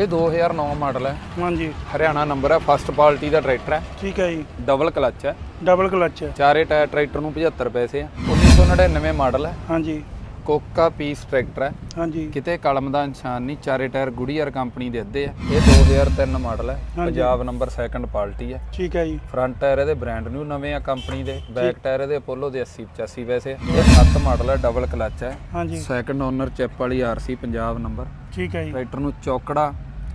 ਇਹ 2009 ਮਾਡਲ ਹੈ। ਹਾਂਜੀ। ਹਰਿਆਣਾ ਨੰਬਰ ਹੈ ਫਸਟ ਪਾਰਟੀ ਦਾ ਟਰੈਕਟਰ ਹੈ। ਠੀਕ ਹੈ ਜੀ। ਡਬਲ ਕਲਚ ਹੈ। ਡਬਲ ਕਲਚ ਚਾਰੇ ਟਾਇਰ ਟਰੈਕਟਰ ਨੂੰ 75 ਪੈਸੇ ਆ 1999 ਮਾਡਲ ਹੈ। ਹਾਂਜੀ। ਕੋਕਾ ਪੀਸ ਟਰੈਕਟਰ ਹੈ। ਹਾਂਜੀ। ਕਿਤੇ ਕਲਮ ਦਾ ਨਿਸ਼ਾਨ ਨਹੀਂ ਚਾਰੇ ਟਾਇਰ ਗੁੜੀਆਰ ਕੰਪਨੀ ਦੇ ਅੱਧੇ ਆ ਇਹ 2003 ਮਾਡਲ ਹੈ। ਪੰਜਾਬ ਨੰਬਰ ਸੈਕੰਡ ਪਾਰਟੀ ਹੈ। ਠੀਕ ਹੈ ਜੀ। ਫਰੰਟ ਟਾਇਰ ਇਹਦੇ ਬ੍ਰਾਂਡ ਨਿਊ ਨਵੇਂ ਆ ਕੰਪਨੀ ਦੇ। ਬੈਕ ਟਾਇਰ ਇਹਦੇ ਅਪੋਲੋ ਦੇ 80 85 ਵੈਸੇ ਇਹ 7 ਮਾਡਲ ਹੈ ਡਬਲ ਕਲਚ ਹੈ। ਹਾਂਜੀ। ਸੈਕੰਡ ਓਨਰ ਚਿਪ ਵਾਲੀ ਆਰਸੀ ਪੰਜਾਬ ਨੰਬਰ। ਠੀਕ ਹੈ ਜੀ। ਟਰੈਕਟਰ ਨੂੰ ਚੌਕੜਾ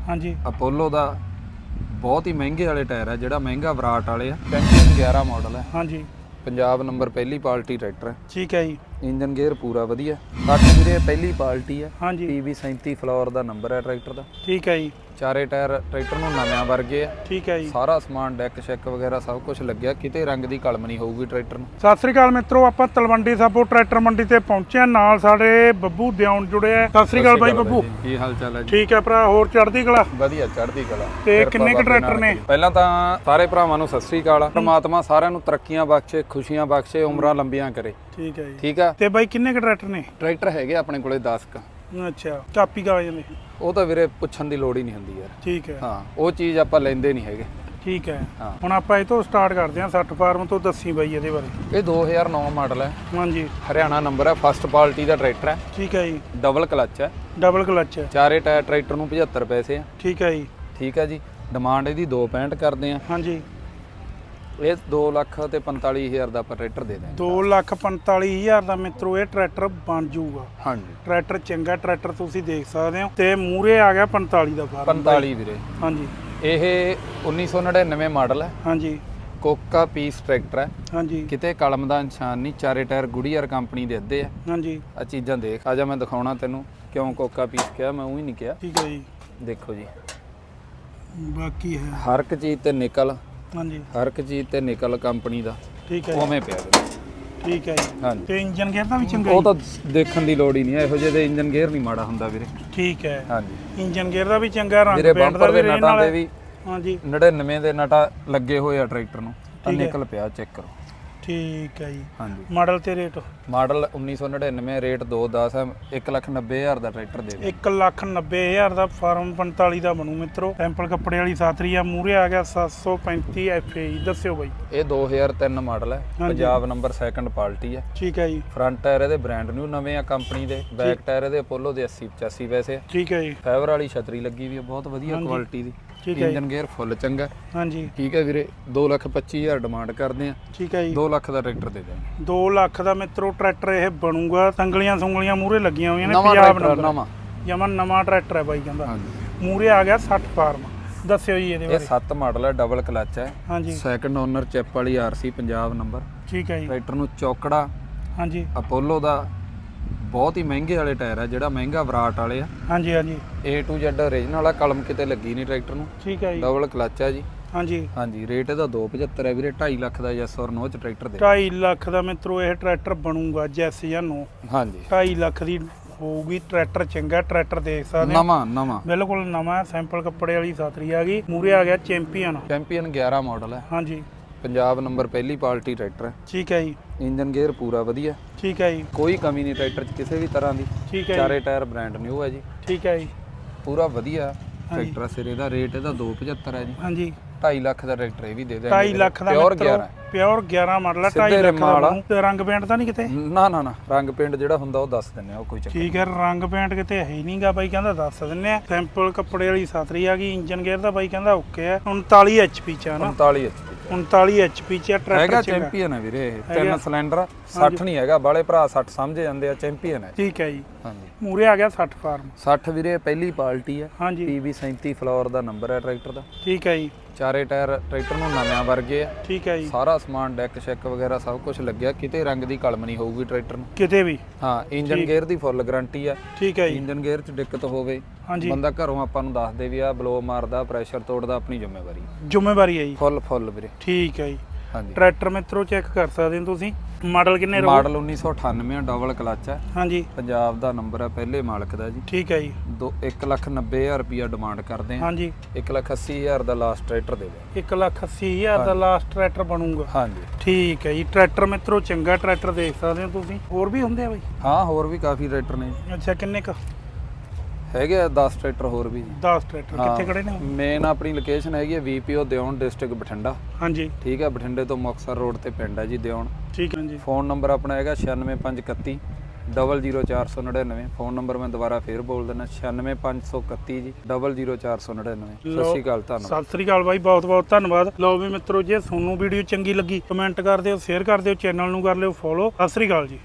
ਹਾਂਜੀ। ਅਪੋਲੋ ਦਾ ਬਹੁਤ ਹੀ ਮਹਿੰਗੇ ਵਾਲੇ ਟਾਇਰ ਆ ਜਿਹੜਾ ਮਹਿੰਗਾ ਵਿਰਾਟ ਵਾਲੇ ਆ ਚੈਂਪੀਅਨ 11 ਮਾਡਲ ਹੈ ਹਾਂਜੀ। ਪੰਜਾਬ ਨੰਬਰ ਪਹਿਲੀ ਪਾਰਟੀ ਟਰੈਕਟਰ ਹੈ ਠੀਕ ਹੈ ਜੀ। ਇੰਜਨ ਗੇਅਰ ਪੂਰਾ ਵਧੀਆ। ਬਾਕੀ ਵੀਰੇ ਪਹਿਲੀ ਪਾਰਟੀ ਹੈ ਹਾਂਜੀ। PV 37 ਫਲੋਰ ਦਾ ਨੰਬਰ ਹੈ ਟਰੈਕਟਰ ਦਾ। ਠੀਕ ਹੈ ਜੀ। ਚਾਰੇ ਟਾਇਰ ਟਰੈਕਟਰ ਨੂੰ ਨਵਿਆਂ ਵਰਗੇ ਆ। ਠੀਕ ਹੈ ਜੀ। ਸਾਰਾ ਸਮਾਨ ਡੈਕ ਸ਼ੈਕ ਵਗੈਰਾ ਸਭ ਕੁਝ ਲੱਗਿਆ। ਕਿਤੇ ਰੰਗ ਦੀ ਕਲਮ ਨਹੀਂ ਹੋਊਗੀ ਟਰੈਕਟਰ ਨੂੰ। ਸਤਿ ਸ੍ਰੀ ਅਕਾਲ ਮਿੱਤਰੋ ਆਪਾਂ ਤਲਵੰਡੀ ਸਾਬੋ ਟਰੈਕਟਰ ਮੰਡੀ ਤੇ ਪਹੁੰਚੇ ਹਾਂ। ਨਾਲ ਸਾਡੇ ਬੱਬੂ ਦਿਉਣ ਜੁੜੇ ਆ। ਸਤਿ ਸ੍ਰੀ ਅਕਾਲ ਬਾਈ ਬੱਬੂ। ਕੀ ਹਾਲ ਚਾਲ ਹੈ ਜੀ? ਠੀਕ ਹੈ ਭਰਾ ਹੋਰ ਚੜ੍ਹਦੀ ਕਲਾ? ਵਧੀਆ ਚੜ੍ਹਦੀ ਕਲਾ। ਤੇ ਕਿੰਨੇ ਕੁ ਟਰੈਕਟਰ ਨੇ? ਪਹਿਲਾਂ ਤਾਂ ਸਾਰੇ ਭਰਾਵਾਂ ਨੂੰ ਸਤਿ ਸ੍ਰੀ ਅਕਾਲ। ਆ। ਪ੍ਰਮਾਤਮਾ ਸਾਰਿਆਂ ਨੂੰ ਤਰੱਕੀਆਂ ਬਖਸ਼ੇ ਖੁਸ਼ੀਆਂ ਬਖਸ਼ੇ ਉਮਰਾਂ ਲੰਬੀਆਂ ਕਰੇ। ਠੀਕ ਹੈ ਜੀ। ਠੀਕ ਆ ਤੇ ਬਾਈ ਕਿੰਨੇ ਕੁ ਟਰੈਕਟਰ ਨੇ? ਟਰੈਕਟਰ ਹੈਗੇ ਆਪਣੇ ਕੋਲੇ 10 ਕ। ਅੱਛਾ ਕਾਪੀ ਕਾ ਜਾਂਦੇ? ਉਹ ਤਾਂ ਵੀਰੇ ਪੁੱਛਣ ਦੀ ਲੋੜ ਹੀ ਨਹੀਂ ਹੁੰਦੀ ਯਾਰ। ਠੀਕ ਹੈ। ਹਾਂ ਉਹ ਚੀਜ਼ ਆਪਾਂ ਲੈਂਦੇ ਨਹੀਂ ਹੈਗੇ। ਠੀਕ ਹੈ। ਹਾਂ। ਹੁਣ ਆਪਾਂ ਇਹ ਤੋਂ ਸਟਾਰਟ ਕਰਦੇ ਹਾਂ 60 ਫਾਰਮ ਤੋਂ ਦੱਸੀ ਬਾਈ ਇਹਦੇ ਬਾਰੇ। ਇਹ 2009 ਮਾਡਲ ਹੈ। ਹਾਂਜੀ। ਹਰਿਆਣਾ ਨੰਬਰ ਹੈ ਫਸਟ ਪਾਰਟੀ ਦਾ ਟਰੈਕਟਰ ਹੈ। ਠੀਕ ਹੈ ਜੀ। ਡਬਲ ਕਲਚ ਹੈ। ਡਬਲ ਕਲਚ ਹੈ। ਚਾਰੇ ਟਾਇਰ ਟਰੈਕਟਰ ਨੂੰ 75 ਪੈਸੇ ਆ। ਠੀਕ ਹੈ ਜੀ। ਠੀਕ ਹੈ ਜੀ। ਡਿਮਾਂਡ ਇਹਦੀ 265 ਕਰਦੇ ਆ ਹਾਂਜੀ। ਇਹ 2 ਲੱਖ ਤੇ 45000 ਦਾ ਆਪਾਂ ਟਰੈਕਟਰ ਦੇ ਦਾਂਗੇ 2 ਲੱਖ 45000 ਦਾ ਮਿੱਤਰੋ ਇਹ ਟਰੈਕਟਰ ਬਣ ਜਾਊਗਾ। ਹਾਂਜੀ। ਟਰੈਕਟਰ ਚੰਗਾ ਟਰੈਕਟਰ ਤੁਸੀਂ ਦੇਖ ਸਕਦੇ ਹੋ ਤੇ ਮੂਰੇ ਆ ਗਿਆ 45 ਦਾ ਫਾਰਮ। 45 ਵੀਰੇ। ਹਾਂਜੀ। ਇਹ 1999 ਮਾਡਲ ਹੈ। ਹਾਂਜੀ। ਕੋਕਾ ਪੀਸ ਟਰੈਕਟਰ ਹੈ। ਹਾਂਜੀ। ਕਿਤੇ ਕਲਮ ਦਾ ਨਿਸ਼ਾਨ ਨਹੀਂ ਚਾਰੇ ਟਾਇਰ ਗੁੜੀਆਰ ਕੰਪਨੀ ਦੇ ਅੱਧੇ ਆ। ਹਾਂਜੀ। ਆ ਚੀਜ਼ਾਂ ਦੇਖ ਆ ਜਾ ਮੈਂ ਦਿਖਾਉਣਾ ਤੈਨੂੰ ਕਿਉਂ ਕੋਕਾ ਪੀਸ ਕਿਹਾ ਮੈਂ ਉਹ ਨਹੀਂ ਕਿਹਾ। ਠੀਕ ਹੈ ਜੀ। ਦੇਖੋ ਜੀ। ਬਾਕੀ ਹੈ। ਹਰ ਇੱਕ ਚੀਜ਼ ਤੇ ਨਿਕਲ। ਹਾਂਜੀ। ਹਰ ਇੱਕ ਚੀਜ਼ ਤੇ ਨਿਕਲ ਕੰਪਨੀ ਦਾ। ਠੀਕ ਹੈ ਉਵੇਂ ਪਿਆ। ਠੀਕ ਹੈ ਜੀ। ਹਾਂਜੀ। ਤੇ ਇੰਜਨ ਗੇਅਰ ਦਾ ਵੀ ਚੰਗਾ ਉਹ ਜੀ? ਤਾਂ ਦੇਖਣ ਦੀ ਲੋੜ ਹੀ ਨਹੀਂ ਹੈ ਇਹੋ ਜਿਹੇ ਦੇ ਇੰਜਨ ਗੇਅਰ ਨਹੀਂ ਮਾੜਾ ਹੁੰਦਾ ਵੀਰੇ। ਠੀਕ ਹੈ। ਹਾਂਜੀ। ਇੰਜਨ ਗੇਅਰ ਦਾ ਵੀ ਚੰਗਾ ਰੰਗ ਪੇਂਟ ਦਾ ਬੰਪਰ ਵੀ ਦੇ ਰੇਨ ਨਟਾਂ ਨਾਲ ਦੇ ਵੀ ਹਾਂਜੀ। 99 ਦੇ ਨਟਾ ਲੱਗੇ ਹੋਏ ਆ ਟਰੈਕਟਰ ਨੂੰ। ਤਾਂ ਠੀਕ ਹੈ। ਨਿਕਲ ਪਿਆ ਚੈੱਕ ਕਰੋ। ਠੀਕ ਹੈ ਜੀ। ਹਾਂਜੀ। ਮਾਡਲ ਤੇ ਰੇਟ? ਮਾਡਲ 1999 ਰੇਟ 210 ਹੈ। 190000 ਦਾ ਟਰੈਕਟਰ ਦੇ ਦੇ 1 ਲੱਖ 90 ਹਜ਼ਾਰ ਦਾ ਫਾਰਮ 45 ਦਾ ਬਣੂ ਮਿੱਤਰੋ। ਸੈਂਪਲ ਕੱਪੜੇ ਵਾਲੀ ਸਾਤਰੀ ਆ ਮੂਰੇ ਆ ਗਿਆ 735 ਐਫਏ ਦੱਸਿਓ ਬਾਈ। ਇਹ 2003 ਮਾਡਲ ਹੈ। ਪੰਜਾਬ ਨੰਬਰ ਸੈਕੰਡ ਪਾਰਟੀ ਹੈ। ਠੀਕ ਹੈ ਜੀ। ਫਰੰਟ ਟਾਇਰ ਇਹਦੇ ਬ੍ਰਾਂਡ ਨਿਊ ਨਵੇਂ ਆ ਕੰਪਨੀ ਦੇ। ਬੈਕ ਟਾਇਰ ਇਹਦੇ ਅਪੋਲੋ ਦੇ 80 85 ਵੈਸੇ। ਠੀਕ ਹੈ ਜੀ। ਫਾਈਬਰ ਵਾਲੀ ਛਤਰੀ ਲੱਗੀ ਵੀ ਹੈ ਬਹੁਤ ਵਧੀਆ। ਕੁਆਲਿਟੀ ਦੀ। ਠੀਕ ਹੈ ਇੰਜਨ ਗੇਅਰ ਫੁੱਲ ਚੰਗਾ। ਹਾਂਜੀ। ਠੀਕ ਹੈ ਵੀਰੇ 225000 ਡਿਮਾਂਡ ਕਰਦੇ ਆ ਠੀਕ ਹੈ ਜੀ। 2 ਲੱਖ ਦਾ ਟਰੈਕਟਰ ਦੇ ਦਾਂਗੇ 2 ਲੱਖ ਦਾ ਮਿੱਤਰੋ ਟਰੈਕਟਰ ਇਹ ਬਣੂਗਾ। ਸੰਗਲੀਆਂ ਸੰਗਲੀਆਂ ਮੂਰੇ ਲੱਗੀਆਂ ਹੋਈਆਂ ਨੇ ਪੰਜਾਬ ਨੰਬਰ ਨਵਾਂ। ਜਮਨ ਨਵਾਂ ਟਰੈਕਟਰ ਹੈ ਬਾਈ ਕਹਿੰਦਾ। ਹਾਂਜੀ। ਮੂਰੇ ਆ ਗਿਆ 60 ਫਾਰਮ। ਦੱਸਿਓ ਜੀ ਇਹਦੇ ਇਹ ਬਾਰੇ। 7 ਮਾਡਲ ਹੈ ਡਬਲ ਕਲਚ ਹੈ। ਹਾਂਜੀ। ਸੈਕੰਡ ਓਨਰ ਚਿਪ ਵਾਲੀ ਆਰਸੀ ਪੰਜਾਬ ਨੰਬਰ ਠੀਕ ਹੈ ਜੀ। ਟਰੈਕਟਰ ਨੂੰ ਚੌਕੜਾ ਹਾਂਜੀ। ਅਪੋਲੋ ਦਾ ਬਹੁਤ ਹੀ ਮਹਿੰਗੇ ਵਾਲੇ ਟਾਇਰ ਆ ਜਿਹੜਾ ਮਹਿੰਗਾ ਵਿਰਾਟ ਵਾਲੇ ਆ। ਹਾਂਜੀ ਹਾਂਜੀ। A to Z original ਵਾਲਾ ਕਲਮ ਕਿਤੇ ਲੱਗੀ ਨਹੀਂ ਟਰੈਕਟਰ ਨੂੰ। ਠੀਕ ਹੈ ਜੀ। ਡਬਲ ਕਲਚ ਹੈ ਜੀ। ਹਾਂਜੀ। ਹਾਂਜੀ ਰੇਟ ਇਹਦਾ 275 ਹੈ ਵੀਰੇ 2.5 ਲੱਖ ਦਾ ਯੈਸ ਔਰ ਨੋ ਚ ਟਰੈਕਟਰ ਦੇ। 2.5 ਲੱਖ ਦਾ ਮਿੱਤਰੋ ਇਹ ਟਰੈਕਟਰ ਬਣੂਗਾ ਜੈਸ ਜਾਂ ਨੋ ਹਾਂਜੀ। 2.5 ਲੱਖ ਦੀ ਹੋਊਗੀ ਟਰੈਕਟਰ ਚੰਗਾ ਟਰੈਕਟਰ ਦੇਖ ਸਕਦੇ ਨਵਾਂ ਨਵਾਂ। ਬਿਲਕੁਲ ਨਵਾਂ ਸੈਂਪਲ ਕੱਪੜੇ ਵਾਲੀ ਸਾਤਰੀ ਆ ਗਈ। ਮੂਰੇ ਆ ਗਿਆ ਚੈਂਪੀਅਨ। ਚੈਂਪੀਅਨ 11 ਮਾਡਲ ਹੈ ਹਾਂਜੀ। ਪੰਜਾਬ ਨੰਬਰ ਪਹਿਲੀ ਪਾਰਟੀ ਟਰੈਕਟਰ ਹੈ। ਠੀਕ ਹੈ ਜੀ। ਇੰਜਨ ਗੇਅਰ ਪੂਰਾ ਵਧੀਆ। ਠੀਕ ਹੈ ਜੀ। ਕੋਈ ਕਮੀ ਨਹੀਂ ਟਰੈਕਟਰ 'ਚ ਕਿਸੇ ਵੀ ਤਰ੍ਹਾਂ ਦੀ। ਠੀਕ ਹੈ ਚਾਰੇ ਟਾਇਰ ਬ੍ਰਾਂਡ ਨਿਊ ਹੈ ਜੀ। ਠੀਕ ਹੈ ਜੀ। ਪੂਰਾ ਵਧੀਆ। ਟਰੈਕਟਰ ਆ, ਸਿਰੇ ਦਾ ਰੇਟ ਇਹਦਾ 275 ਹੈ ਜੀ। ਹਾਂਜੀ। 2.5 ਲੱਖ ਦਾ ਟਰੈਕਟਰ ਇਹ ਵੀ ਦੇ ਦੇਣਗੇ 2.5 ਲੱਖ ਦਾ ਪਿਓਰ ਮਿੱਤਰੋ 11 ਪਿਓਰ 11 ਮਾਡਲ ਹੈ ਸਿੱਧੇ 2.5 ਲੱਖ। ਦਾ ਰੰਗ ਪੇਂਟ ਤਾਂ ਨਹੀਂ ਕਿਤੇ? ਨਾ ਨਾ ਨਾ। ਰੰਗ ਪਿੰਡ ਜਿਹੜਾ ਹੁੰਦਾ ਉਹ ਦੱਸ ਦਿੰਨੇ ਆ ਉਹ ਕੋਈ ਚੱਕਰ ਠੀਕ ਹੈ ਰੰਗ ਪੇਂਟ ਕਿਤੇ ਹੈ ਹੀ ਨਹੀਂਗਾ ਬਾਈ ਕਹਿੰਦਾ ਦੱਸ ਦਿੰਨੇ ਆ। ਸੈਂਪਲ ਕੱਪੜੇ ਵਾਲੀ ਸਾਤਰੀ ਆ ਗਈ ਇੰਜਨ ਗੇਅਰ ਦਾ ਬਾਈ ਕਹਿੰਦਾ ਓਕੇ ਆ। 39 ਐਚਪੀ ਚ ਆ ਨਾ। 45 HP 39 ਐਚਪੀ ਚ ਆ, ਹੈਗਾ ਟਰੈਕਟਰ ਚੰਗਾ। ਚੈਂਪੀਅਨ ਹੈ ਵੀਰੇ ਇਹ ਹੈਗਾ। ਤਿੰਨ ਸਿਲੰਡਰ 60 ਨਹੀਂ ਹੈਗਾ ਬਾਲੇ ਭਰਾ 60 ਸਮਝੇ ਜਾਂਦੇ ਆ ਚੈਂਪੀਅਨ ਹੈ ਠੀਕ ਹੈ ਜੀ। ਹਾਂਜੀ। ਮੂਰੇ ਆ ਗਿਆ 60 ਫਾਰਮ। 60 ਵੀਰੇ ਪਹਿਲੀ ਪਾਰਟੀ ਹੈ ਹਾਂਜੀ। PV 37 ਫਲੋਰ ਦਾ ਨੰਬਰ ਹੈ ਟਰੈਕਟਰ ਦਾ। ਠੀਕ ਹੈ ਜੀ। ਚਾਰੇ ਟਾਇਰ ਟਰੈਕਟਰ ਨੂੰ ਨਵਿਆਂ ਵਰਗੇ ਆ। ਠੀਕ ਹੈ ਜੀ। ਸਾਰਾ ਸਮਾਨ ਡੈਕ ਸ਼ੈਕ ਵਗੈਰਾ ਸਭ ਕੁਝ ਲੱਗਿਆ। ਕਿਤੇ ਰੰਗ ਦੀ ਕਲਮ ਨਹੀਂ ਹੋਊਗੀ ਟਰੈਕਟਰ ਨੂੰ। ਕਿਤੇ ਵੀ? ਹਾਂ ਇੰਜਨ ਗੇਅਰ ਦੀ ਫੁੱਲ ਗਾਰੰਟੀ ਆ। ਠੀਕ ਹੈ ਜੀ। ਇੰਜਨ ਗੇਅਰ 'ਚ ਦਿੱਕਤ ਹੋਵੇ ਬੰਦਾ ਘਰੋਂ ਆਪਾਂ ਨੂੰ ਦੱਸ ਦੇ ਵੀ ਆ ਬਲੋ ਮਾਰਦਾ ਪ੍ਰੈਸ਼ਰ ਤੋੜਦਾ ਆਪਣੀ ਜ਼ਿੰਮੇਵਾਰੀ ਜ਼ਿੰਮੇਵਾਰੀ ਹੈ ਜੀ। ਫੁੱਲ ਫੁੱਲ ਵੀਰੇ। ਠੀਕ ਹੈ ਜੀ। ਹਾਂਜੀ। ਟਰੈਕਟਰ ਮਿੱਤਰੋ ਚੈੱਕ ਕਰ ਸਕਦੇ ਹੋ ਤੁਸੀਂ? ਮਾਡਲ ਕਿੰਨੇ ਰਹੂ? ਮਾਡਲ 1998 ਡਬਲ ਕਲਚ ਹੈ ਹਾਂਜੀ। ਪੰਜਾਬ ਦਾ ਨੰਬਰ ਹੈ ਪਹਿਲੇ ਮਾਲਕ ਦਾ ਜੀ। ਠੀਕ ਹੈ ਜੀ। ਦੋ 190000 ਰੁਪਿਆ ਡਿਮਾਂਡ ਕਰਦੇ ਆ। ਹਾਂਜੀ। 180000 ਦਾ ਲਾਸਟ ਟਰੈਕਟਰ ਦੇ ਦੇ 1 ਲੱਖ 80 ਹਜ਼ਾਰ ਦਾ ਲਾਸਟ ਟਰੈਕਟਰ ਬਣੂਗਾ। ਹਾਂਜੀ। ਠੀਕ ਹੈ ਜੀ। ਟਰੈਕਟਰ ਮਿੱਤਰੋ ਚੰਗਾ ਟਰੈਕਟਰ ਦੇਖ ਸਕਦੇ ਹੋ ਤੁਸੀਂ। ਹੋਰ ਵੀ ਹੁੰਦੇ ਆ ਬਾਈ? ਹਾਂ ਹੋਰ ਵੀ ਕਾਫੀ ਟਰੈਕਟਰ ਨੇ ਅੱਛਾ ਕਿੰਨੇ ਕ? ਹੈਗੇ ਆ 10 ਟਰੈਕਟਰ ਹੋਰ ਵੀ 10 ਟਰੈਕਟਰ ਕਿੱਥੇ ਖੜੇ ਨੇ? ਮੇਨ ਆਪਣੀ ਲੋਕੇਸ਼ਨ ਹੈਗੀ ਹੈ ਵੀਪੀਓ ਦਿਉਣ ਡਿਸਟ੍ਰਿਕਟ ਬਠਿੰਡਾ। ਹਾਂਜੀ। ਠੀਕ ਹੈ ਬਠਿੰਡੇ ਤੋਂ ਮੁਕਤਸਰ ਰੋਡ ਤੇ ਪਿੰਡ ਹੈ ਜੀ ਦਿਉਣ ਠੀਕ ਹੈ ਜੀ। ਫੋਨ ਨੰਬਰ ਆਪਣਾ ਹੈਗਾ 96531 00499 ਫੋਨ ਨੰਬਰ ਮੈਂ ਦੁਬਾਰਾ ਫੇਰ ਬੋਲ ਦਿੰਦਾ 96531 ਜੀ 00499 ਸਤਿ। ਸ਼੍ਰੀ ਅਕਾਲ ਧੰਨਵਾਦ। ਸਤਿ ਸ੍ਰੀ ਅਕਾਲ ਬਾਈ ਬਹੁਤ ਬਹੁਤ ਧੰਨਵਾਦ। ਲਓ ਵੀ ਮਿੱਤਰੋ ਜੇ ਤੁਹਾਨੂੰ ਵੀਡੀਓ ਚੰਗੀ ਲੱਗੀ ਕਮੈਂਟ ਕਰ ਦਿਓ ਸ਼ੇਅਰ ਕਰ ਦਿਓ ਚੈਨਲ ਨੂੰ ਕਰ ਲਿਓ ਫੋਲੋ ਸਤਿ ਸ੍ਰੀ ਅਕਾਲ ਜੀ।